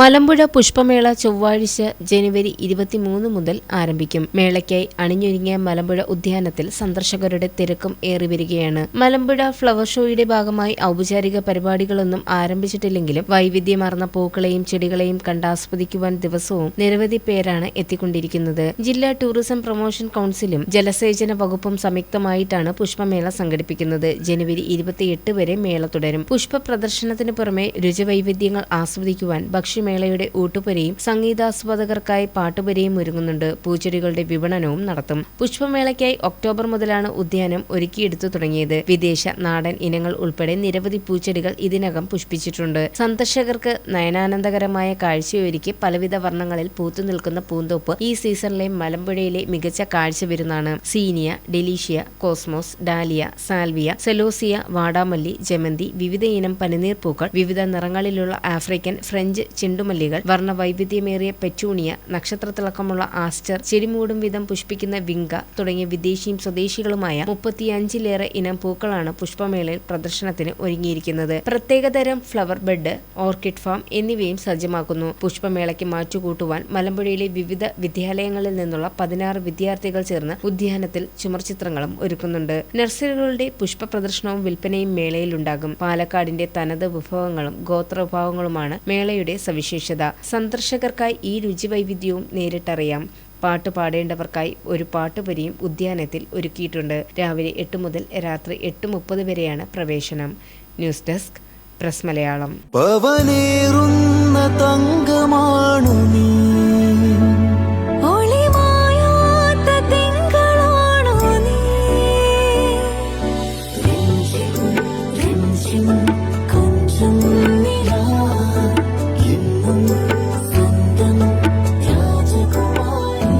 മലമ്പുഴ പുഷ്പമേള ചൊവ്വാഴ്ച ജനുവരി ഇരുപത്തിമൂന്ന് മുതൽ ആരംഭിക്കും. മേളയ്ക്കായി അണിഞ്ഞൊരുങ്ങിയ മലമ്പുഴ ഉദ്യാനത്തിൽ സന്ദർശകരുടെ തിരക്കും ഏറി വരികയാണ് മലമ്പുഴ ഫ്ലവർ ഷോയുടെ ഭാഗമായി ഔപചാരിക പരിപാടികളൊന്നും ആരംഭിച്ചിട്ടില്ലെങ്കിലും വൈവിധ്യമാർന്ന പൂക്കളെയും ചെടികളെയും കണ്ടാസ്വദിക്കുവാൻ ദിവസവും നിരവധി പേരാണ് എത്തിക്കൊണ്ടിരിക്കുന്നത്. ജില്ലാ ടൂറിസം പ്രൊമോഷൻ കൗൺസിലും ജലസേചന വകുപ്പും സംയുക്തമായിട്ടാണ് പുഷ്പമേള സംഘടിപ്പിക്കുന്നത്. ജനുവരി ഇരുപത്തിയെട്ട് വരെ മേള തുടരും. പുഷ്പ പ്രദർശനത്തിന് പുറമെ രുചിവൈവിധ്യങ്ങൾ ആസ്വദിക്കുവാൻ ഭക്ഷ്യമേളയുടെ ഊട്ടുപുരയും സംഗീതാസ്വാദകർക്കായി പാട്ടുപുരയും ഒരുങ്ങുന്നുണ്ട്. പൂച്ചെടികളുടെ വിപണനവും നടത്തും. പുഷ്പമേളയ്ക്കായി ഒക്ടോബർ മുതലാണ് ഉദ്യാനം ഒരുക്കിയെടുത്തു തുടങ്ങിയത്. വിദേശ നാടൻ ഇനങ്ങൾ ഉൾപ്പെടെ നിരവധി പൂച്ചെടികൾ ഇതിനകം പുഷ്പിച്ചിട്ടുണ്ട്. സന്ദർശകർക്ക് നയനാനന്ദകരമായ കാഴ്ചയൊരുക്കി പലവിധ വർണങ്ങളിൽ പൂത്തു നിൽക്കുന്ന പൂന്തോപ്പ് ഈ സീസണിലെ മലമ്പുഴയിലെ മികച്ച കാഴ്ച വിരുന്നാണ്. സീനിയ ഡെലീഷ്യ കോസ്മോസ് ഡാലിയ സാൽവിയ സെലോസിയ വാടാമല്ലി ജമന്തി വിവിധ ഇനം പനിനീർ പൂക്കൾ വിവിധ നിറങ്ങളിലുള്ള ആഫ്രിക്കൻ ഫ്രഞ്ച് ചെണ്ടുമല്ലികൾ വർണവൈവിധ്യമേറിയ പെറ്റൂണിയ നക്ഷത്രത്തിളക്കമുള്ള ആസ്റ്റർ ചെടിമൂടും വിധം പുഷ്പിക്കുന്ന വിങ്ക തുടങ്ങിയ വിദേശിയും സ്വദേശികളുമായ മുപ്പത്തിയഞ്ചിലേറെ ഇനം പൂക്കളാണ് പുഷ്പമേളയിൽ പ്രദർശനത്തിന് ഒരുങ്ങിയിരിക്കുന്നത്. പ്രത്യേകതരം ഫ്ലവർ ബെഡ് ഓർക്കിഡ് ഫാം എന്നിവയും സജ്ജമാക്കുന്നു. പുഷ്പമേളയ്ക്ക് മാറ്റുകൂട്ടുവാൻ മലമ്പുഴയിലെ വിവിധ വിദ്യാലയങ്ങളിൽ നിന്നുള്ള പതിനാറ് വിദ്യാർത്ഥികൾ ചേർന്ന് ഉദ്യാനത്തിൽ ചുമർചിത്രങ്ങളും ഒരുക്കുന്നുണ്ട്. നഴ്സറികളുടെ പുഷ്പ പ്രദർശനവും വിൽപ്പനയും മേളയിലുണ്ടാകും. പാലക്കാടിന്റെ തനത് വിഭവങ്ങളും ഗോത്ര വിഭവങ്ങളുമാണ് മേളയുടെ സവിശേഷത സന്ദർശകർക്കായി ഈ രുചിവൈവിധ്യവും നേരിട്ടറിയാം. പാട്ട് പാടേണ്ടവർക്കായി ഒരു പാട്ടുപരിയും ഉദ്യാനത്തിൽ ഒരുക്കിയിട്ടുണ്ട്. രാവിലെ എട്ട് മുതൽ രാത്രി എട്ട് മുപ്പത് വരെയാണ് പ്രവേശനം. News desk press Malayalam. രാജകുമാരി